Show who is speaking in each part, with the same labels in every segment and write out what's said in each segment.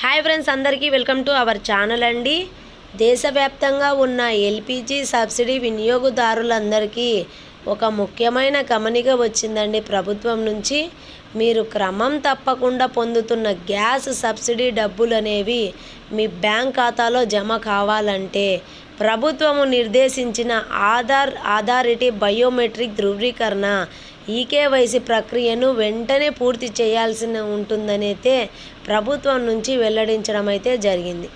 Speaker 1: Hi friends అందరికీ welcome to our channel అండి. దేశవ్యాప్తంగా ఉన్న ఎల్పిజి సబ్సిడీ వినియోగదారులందరికీ ఒక ముఖ్యమైన గమనిక వచ్చిందండి ప్రభుత్వం నుంచి. మీరు క్రమం తప్పకుండా పొందుతున్న గ్యాస్ సబ్సిడీ డబ్బులు అనేవి మీ బ్యాంక్ ఖాతాలో జమ కావాలంటే ప్రభుత్వము నిర్దేశించిన ఆధార్ ఆధారిటీ బయోమెట్రిక్ ధృవీకరణ ఈకేవైసీ ప్రక్రియను వెంటనే పూర్తి చేయాల్సి ఉంటుందనైతే ప్రభుత్వం నుంచి వెల్లడించడం అయితే జరిగింది.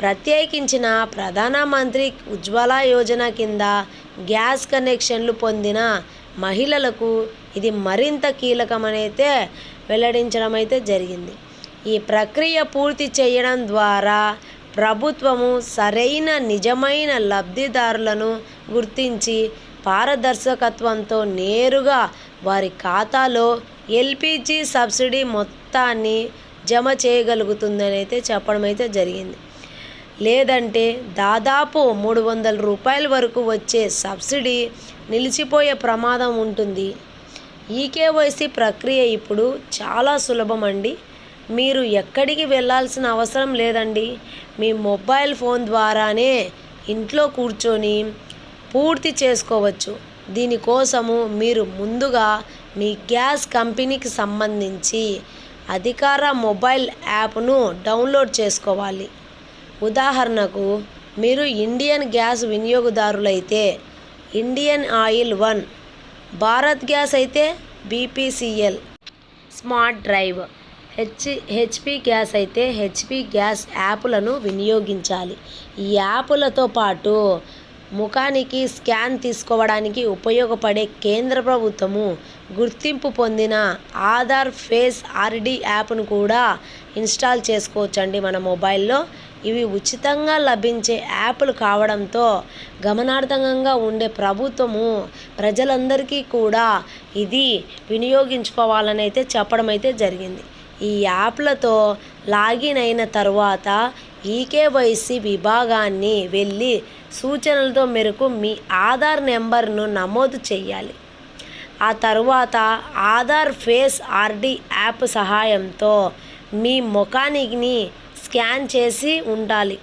Speaker 1: ప్రత్యేకించిన ప్రధానమంత్రి ఉజ్వల యోజన కింద గ్యాస్ కనెక్షన్లు పొందిన మహిళలకు ఇది మరింత కీలకమనైతే వెల్లడించడం అయితే జరిగింది. ఈ ప్రక్రియ పూర్తి చేయడం ద్వారా ప్రభుత్వము సరైన నిజమైన లబ్ధిదారులను గుర్తించి పారదర్శకత్వంతో నేరుగా వారి ఖాతాలో ఎల్పిజి సబ్సిడీ మొత్తాన్ని జమ చేయగలుగుతుందని అయితే చెప్పడం అయితే జరిగింది. లేదంటే దాదాపు మూడు వందల రూపాయల వరకు వచ్చే సబ్సిడీ నిలిచిపోయే ప్రమాదం ఉంటుంది. ఈకేవైసీ ప్రక్రియ ఇప్పుడు చాలా సులభం అండి మీరు ఎక్కడికి వెళ్ళాల్సిన అవసరం లేదండి. మీ మొబైల్ ఫోన్ ద్వారానే ఇంట్లో కూర్చొని పూర్తి చేసుకోవచ్చు. దీనికోసము మీరు ముందుగా మీ గ్యాస్ కంపెనీకి సంబంధించి అధికార మొబైల్ యాప్ను డౌన్లోడ్ చేసుకోవాలి. ఉదాహరణకు మీరు Indian gas వినియోగదారులైతే Indian oil one Bharat gas అయితే BPCL smart drive H HP gas అయితే హెచ్పి గ్యాస్ యాప్లను వినియోగించాలి. ఈ యాప్లతో పాటు ముఖానికి స్కాన్ తీసుకోవడానికి ఉపయోగపడే కేంద్ర ప్రభుత్వము గుర్తింపు పొందిన ఆధార్ ఫేస్ ఆర్డి యాప్ను కూడా ఇన్స్టాల్ చేసుకోవచ్చండి మన మొబైల్లో. ఇవి ఉచితంగా లభించే యాప్లు కావడంతో గమనార్థకంగా ఉండే ప్రభుత్వము ప్రజలందరికీ కూడా ఇది వినియోగించుకోవాలని అయితే చెప్పడం అయితే జరిగింది. ఈ యాప్లతో లాగిన్ అయిన తర్వాత ఈకేవైసీ విభాగాన్ని వెళ్ళి సూచనలతో మేరకు మీ ఆధార్ నెంబర్ను నమోదు చేయాలి. ఆ తరువాత ఆధార్ ఫేస్ ఆర్డి యాప్ సహాయంతో మీ ముఖానికి స్కాన్ చేసి ఉండాలి.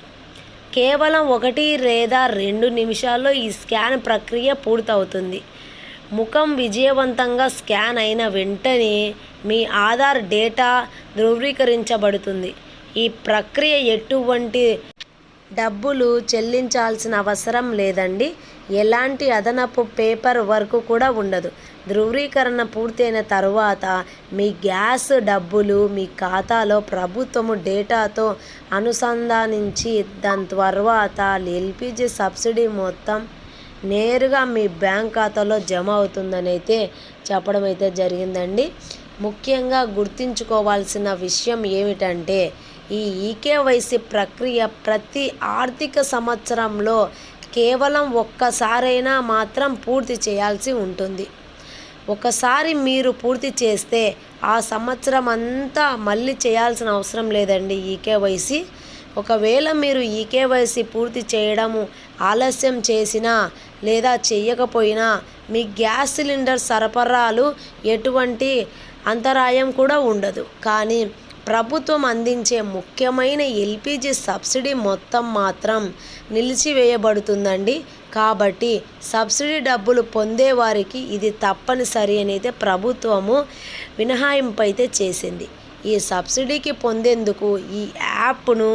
Speaker 1: కేవలం ఒకటి లేదా రెండు నిమిషాల్లో ఈ స్కాన్ ప్రక్రియ పూర్తవుతుంది. ముఖం విజయవంతంగా స్కాన్ అయిన వెంటనే మీ ఆధార్ డేటా ధృవీకరించబడుతుంది. ఈ ప్రక్రియ ఎటువంటి డబ్బులు చెల్లించాల్సిన అవసరం లేదండి. ఎలాంటి అదనపు పేపర్ వర్క్ కూడా ఉండదు. ధృవీకరణ పూర్తయిన తరువాత మీ గ్యాస్ డబ్బులు మీ ఖాతాలో ప్రభుత్వము డేటాతో అనుసంధానించి దాని తర్వాత ఎల్పిజి సబ్సిడీ మొత్తం నేరుగా మీ బ్యాంక్ ఖాతాలో జమ అవుతుందని అయితే చెప్పడం అయితే జరిగిందండి. ముఖ్యంగా గుర్తుంచుకోవాల్సిన విషయం ఏమిటంటే ఈ ఈకేవైసీ ప్రక్రియ ప్రతి ఆర్థిక సంవత్సరంలో కేవలం ఒక్కసారైనా మాత్రం పూర్తి చేయాల్సి ఉంటుంది. ఒకసారి మీరు పూర్తి చేస్తే ఆ సంవత్సరం అంతా మళ్ళీ చేయాల్సిన అవసరం లేదండి ఈకేవైసీ. ఒకవేళ మీరు ఈకేవైసీ పూర్తి చేయడము ఆలస్యం చేసినా లేదా చేయకపోయినా మీ గ్యాస్ సిలిండర్ సరఫరాలు ఎటువంటి అంతరాయం కూడా ఉండదు. కానీ ప్రభుత్వం అందించే ముఖ్యమైన ఎల్పిజి సబ్సిడీ మొత్తం మాత్రం నిలిచివేయబడుతుందండి. కాబట్టి సబ్సిడీ డబ్బులు పొందే వారికి ఇది తప్పనిసరి అని అయితే ప్రభుత్వము మినహాయింపు అయితే చేసింది. ఈ సబ్సిడీకి పొందేందుకు ఈ యాప్ను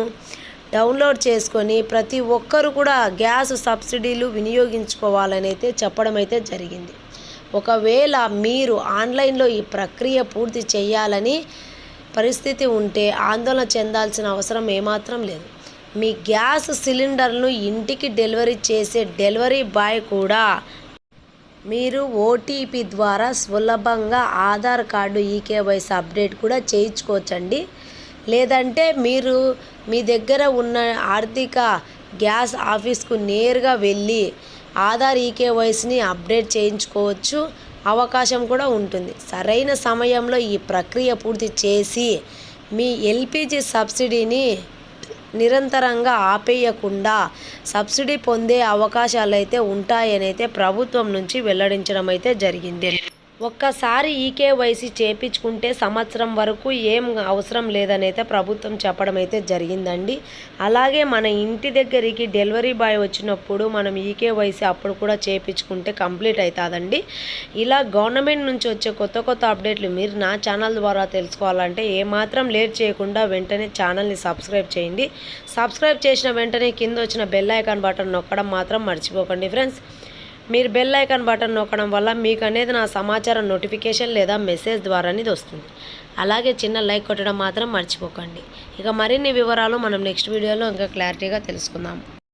Speaker 1: డౌన్లోడ్ చేసుకొని ప్రతి ఒక్కరు కూడా గ్యాస్ సబ్సిడీలు వినియోగించుకోవాలని అయితే చెప్పడం అయితే జరిగింది. ఒకవేళ మీరు ఆన్లైన్లో ఈ ప్రక్రియ పూర్తి చేయాలని పరిస్థితి ఉంటే ఆందోళన చెందాల్సిన అవసరం ఏమాత్రం లేదు. మీ గ్యాస్ సిలిండర్ను ఇంటికి డెలివరీ చేసే డెలివరీ బాయ్ కూడా మీరు ఓటీపీ ద్వారా సులభంగా ఆధార్ కార్డు ఈకేవైసీ అప్డేట్ కూడా చేయించుకోవచ్చండి. లేదంటే మీరు మీ దగ్గర ఉన్న ఆర్థిక గ్యాస్ ఆఫీస్కు నేరుగా వెళ్ళి ఆధార్ ఈకేవైసీని అప్డేట్ చేయించుకోవచ్చు. అవకాశం కూడా ఉంటుంది. సరైన సమయంలో ఈ ప్రక్రియ పూర్తి చేసి మీ ఎల్పిజి సబ్సిడీని నిరంతరంగా ఆపేయకుండా సబ్సిడీ పొందే అవకాశాలు అయితే ఉంటాయని అయితే ప్రభుత్వం నుంచి వెల్లడించడం అయితే జరిగింది. ఒక్కసారి ఈకేవైసీ చేపించుకుంటే సంవత్సరం వరకు ఏం అవసరం లేదని అయితే ప్రభుత్వం చెప్పడం అయితే జరిగిందండి. అలాగే మన ఇంటి దగ్గరికి డెలివరీ బాయ్ వచ్చినప్పుడు మనం ఈకేవైసీ అప్పుడు కూడా చేపించుకుంటే కంప్లీట్ అవుతుందండి ఇలా గవర్నమెంట్ నుంచి వచ్చే కొత్త కొత్త అప్డేట్లు మీరు నా ఛానల్ ద్వారా తెలుసుకోవాలంటే ఏమాత్రం లేట్ చేయకుండా వెంటనే ఛానల్ని సబ్స్క్రైబ్ చేయండి. సబ్స్క్రైబ్ చేసిన వెంటనే కింద వచ్చిన బెల్ ఐకాన్ బటన్ నొక్కడం మాత్రం మర్చిపోకండి. ఫ్రెండ్స్ మీరు బెల్ ఐకాన్ బటన్ నొక్కడం వల్ల మీకు అనేది నా సమాచారం నోటిఫికేషన్ లేదా మెసేజ్ ద్వారా అనేది వస్తుంది. అలాగే చిన్న లైక్ కొట్టడం మాత్రం మర్చిపోకండి. ఇక మరిన్ని వివరాలు మనం నెక్స్ట్ వీడియోలో ఇంకా క్లారిటీగా తెలుసుకుందాం.